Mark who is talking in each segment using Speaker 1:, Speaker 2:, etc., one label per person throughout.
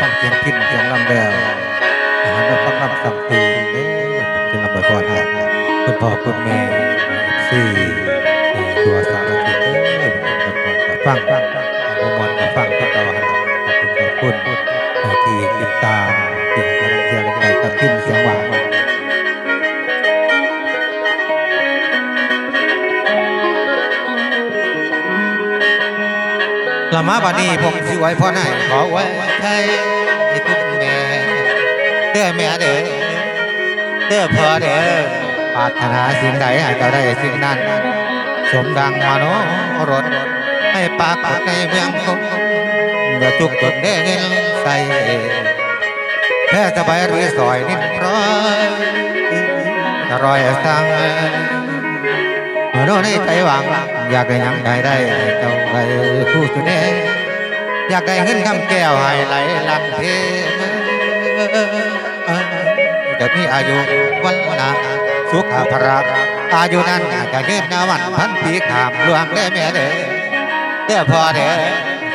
Speaker 1: ฟังเสียงพินเสียงลำแล้วอาหารเราฟังลำสังตีเด้อจะลำบ่อยก่อนะคุณพ่อคุณแม่สี่ตัวสารทิศเด้อฟัง ละมาบัดนี้ผมสิไว้พ่อไหนขอไว้ใช้ให้คุณแม่เด้อแม่เด้อเด้อพ่อเด้อปรารถนาสิ่งใดห้เจ้าได้สิ่งนั้นสมดังมโนรถให้ปากฏในเมืองคงอย่าจุกจนได้เงินใส่แค่สบายหรือซอยนิดร้อยจะรอยสั่ง โน้นในใจหวัง อยากได้ยังได้ได้เจ้าได้คู่สุดเน่อยากได้เงินคำแก้วให้ไหลลังเทจะมีอายุวันนาสุขภระอายุนั้นจะยืนนาวันพันปีขามหลวงได้แม่เด้อเด้อพ่อเด้อ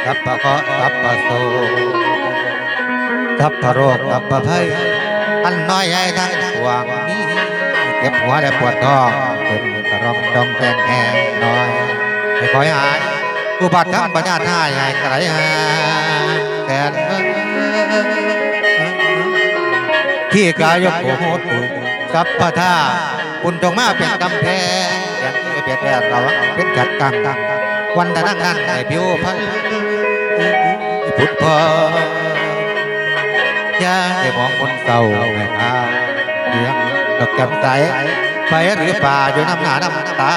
Speaker 1: สัพพะเคราะห์สัพพะโสสัพพะโรคสัพพะภัยอันน้อยใหญ่ทั้งปวงนี้เจ็บหัวและปวดท้อง รองจองแกงแห้งน้อยให้คอยหายอุบัติทั้งปัญญาท่าใหญ่ไกลหาแสนที่กายกโหดถูกสัพพะท่าคุณจงมาเป็นกำแพงอย่างที่เปียบแปรเราเป็นจัดกังวันแต่นั่งนั่นให้ผิวพันพุทธพออย่าได้มองคนเศร้าไม่ทาเลี้ยงดอกจำใส ไปหรือป่าอยู่น้ำหนาน้ำตา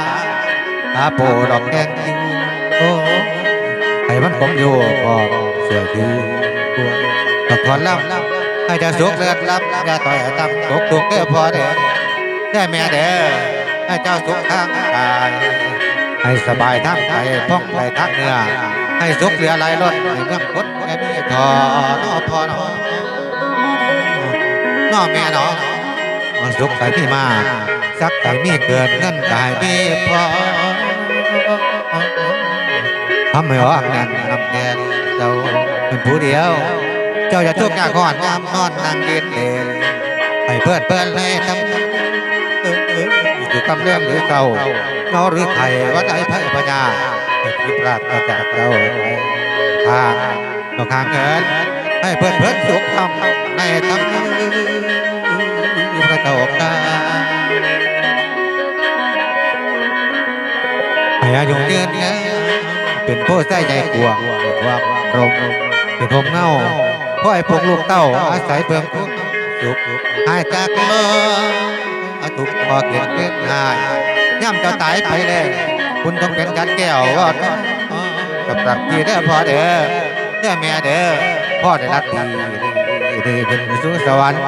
Speaker 1: ตาโปดอกแดงยิงโอ้ให้มันคงอยู่ก็เสือดีกลัวตะคอนล่ำให้จะสุกเลือดล้ำอย่าต่อยตำตกตุกเด้อพอเด้อได้แม่เด้อให้เจ้าสุขทางกายให้สบายทั้งใจพ้องไปทั้งเนื้อให้สุขเหลือไหลล้นให้เมืองคนแม่มีทอนอพอนอน้อแม่นองสุขใส่พี่มา สักใส่มีเกินเงินกายมีพอทำให้ออกแน่นนำแกนเจ้าเป็นผู้เดียว เจ้าอย่าทุกข์ยากขอนยามนอนนั่งเด่นเด่นให้เพื่อนเพื่อนให้ทำอยู่กำเรื่องหรือเก่าเงาหรือไทยวัดไอ้พระปัญญาให้พิพลาดก็จากเจ้าทางนอกทางเงินให้เพื่อนเพื่อนสุขทำในทำอยู่กระโตกตาให้ อายุยืนเงี้ยเป็นผู้ใส่ใจกวางความรมเป็นผมเงาพ่อไอ้พวกลูกเต้าอาศัยเพิ่มคุณสุขหายจากโลกทุกข์พอเกียรติเกินหายย่ำจ้าตายไปเลยคุณต้องเป็นกันแก้วว่ากับปรับทีเด้อพอเด้อเด้อแม่เด้อพ่อได้รักดีดีขึ้นสู่สวรรค์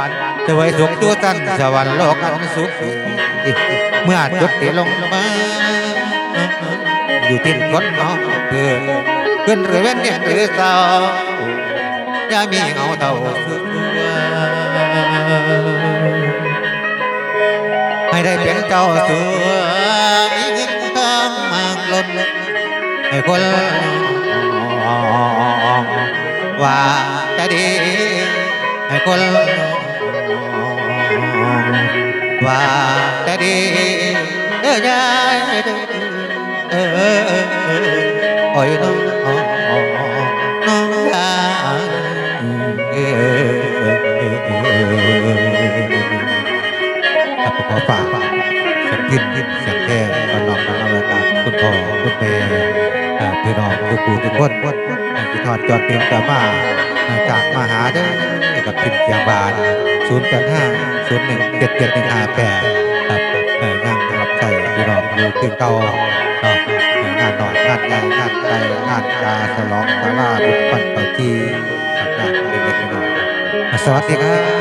Speaker 1: จะไว้สุขตัวตั้นสวรรค์โลกอันสุขเมื่อจุดที่ลงมา อยู่ที่คนน้องเพื่อขึ้นหรือเว้นเนี่ยหรือเศร้าอย่ามีเงาเท่าสุดให้ได้เป็นเจ้าสัวมีเงินทองมากล้นให้คนว่าจะดีให้คนว่าจะดีเออ ยายเออเออเออโอ้ยน้องน้องยายเออครับขอฝากเสียงพินเสียงแค่ตอนน้องน้องอากาศคุณพ่อคุณแม่พี่น้องทุกผู้ทุกคนที่ทอดจอดเพียงแต่มาจากมหาเด้อกับพิมพ์เสียงบาน0 8 5 0 1 7 7 1 5 8ครับเอ่องานรับใส่พี่น้องอยู่คือเก่าานกาสลองตาลาบุญปันเปิดที่งานเล็กๆน้อยสวัสดีครับ